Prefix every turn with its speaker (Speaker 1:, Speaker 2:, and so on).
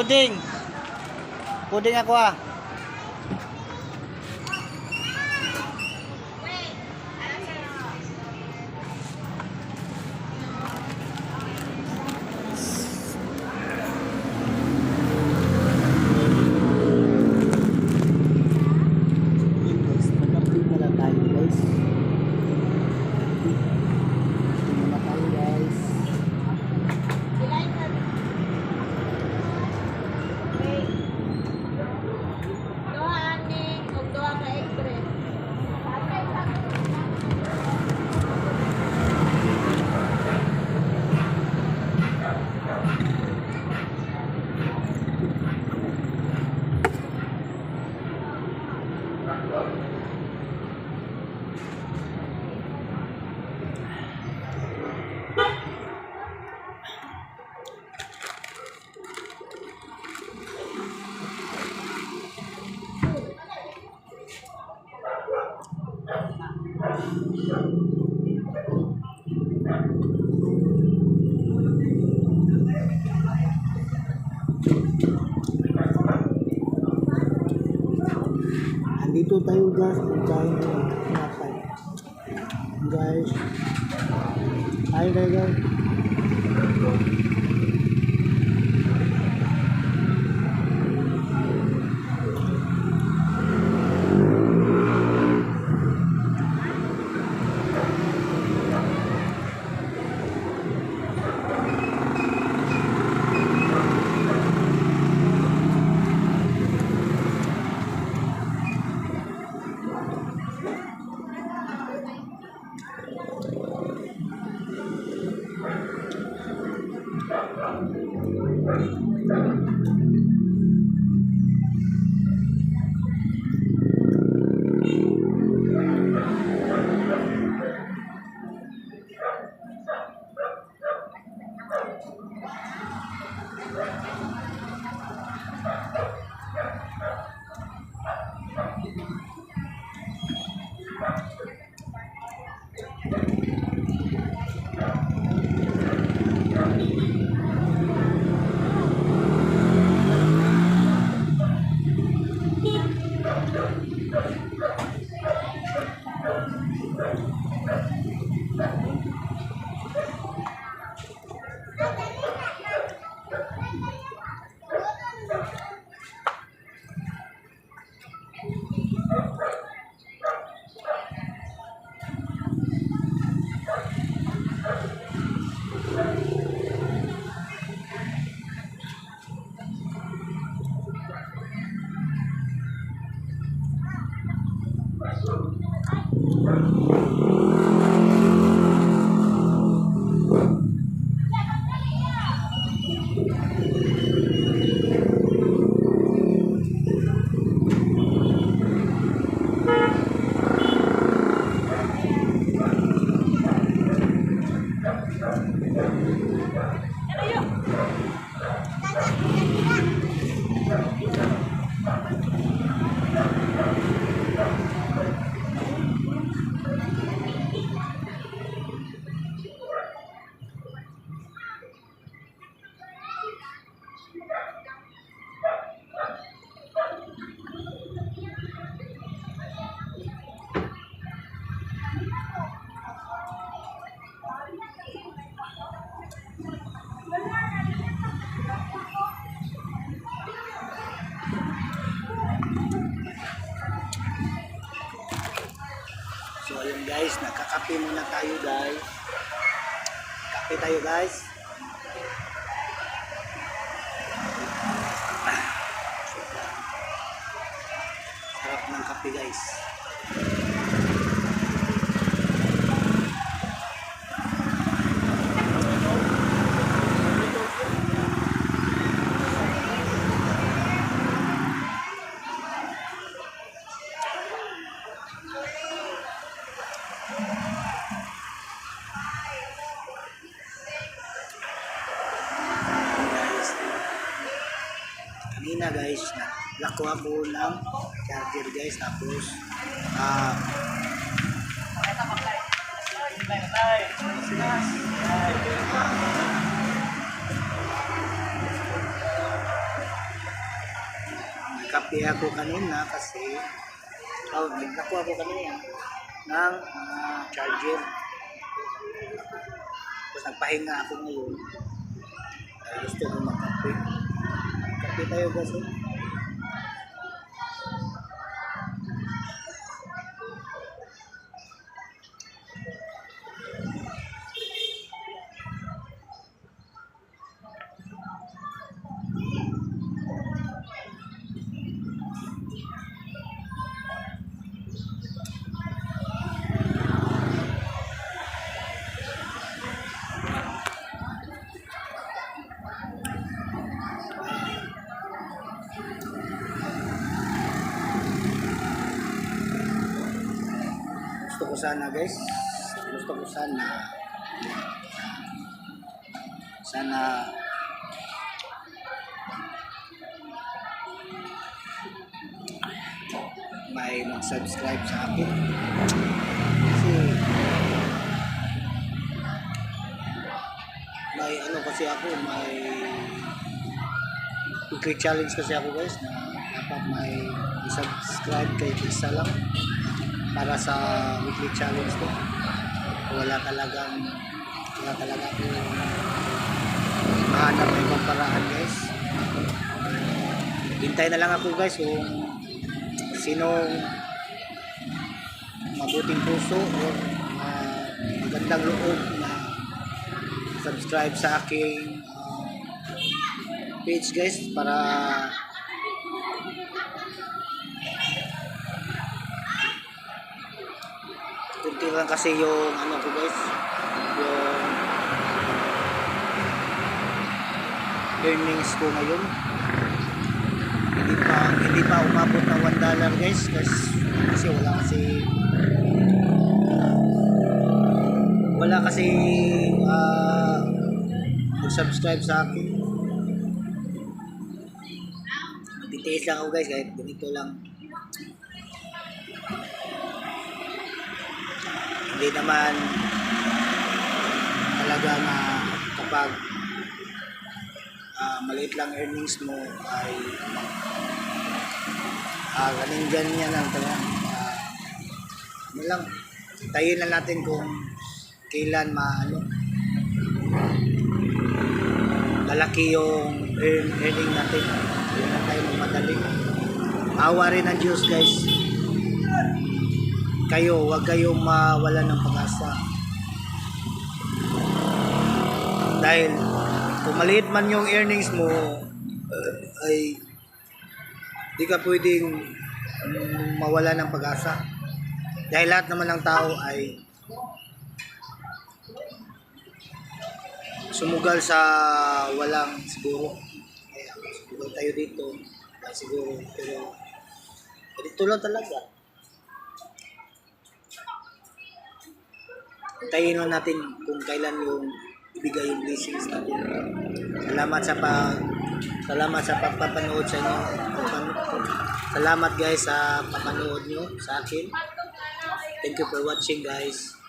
Speaker 1: Puding. Puding ako ah. Andito tayo guys, tayo napay. Guys. Hi guys. Guys. So ayun nakakape muna tayo guys. Kape tayo guys. Sarap ng kape guys. Kanina guys, lako ako ng charger guys. Tapos, ah, nagkape ako kanina kasi oh, nagkakuha ako kanina ng ah, charger. Tapos nagpahinga ako ngayon. Ay, gusto ko magkape. Kape tayo guys. eh. Sana guys. Gusto ko sana sana may mag-subscribe sa akin. Kasi may ano kasi ako, may weekly challenge kasi ako guys na dapat may subscribe kay isa lang para sa weekly challenge ko. Wala talagang wala talaga ako mahanap ng ibang paraan guys. Hintay na lang ako guys kung sinong mabuting puso o uh, magandang loob na subscribe sa aking uh, page guys para kunti lang kasi yung ano ko guys. Yung earnings ko ngayon. Hindi pa hindi pa umabot ng 1 dollar guys kasi, kasi wala kasi wala kasi uh, subscribe sa akin. Titiis lang ako guys kahit ganito lang hindi naman talaga na kapag ah, maliit lang earnings mo ay ah galing ganyan lang talaga. Ah, ano lang tayin lang natin kung kailan maano lalaki yung earn, earning natin. Hindi na tayo magmadali awa rin ng Diyos guys kayo, huwag kayong mawala ng pag-asa. Dahil kung maliit man yung earnings mo, uh, ay di ka pwedeng mm, mawala ng pag-asa. Dahil lahat naman ng tao ay sumugal sa walang siguro. Kaya sumugal tayo dito. Siguro. Pero ganito lang talaga. Tayin lang natin kung kailan yung ibigay yung blessings natin. Salamat sa pag Salamat sa pagpapanood sa inyo. Salamat guys sa papanood nyo sa akin. Thank you for watching guys.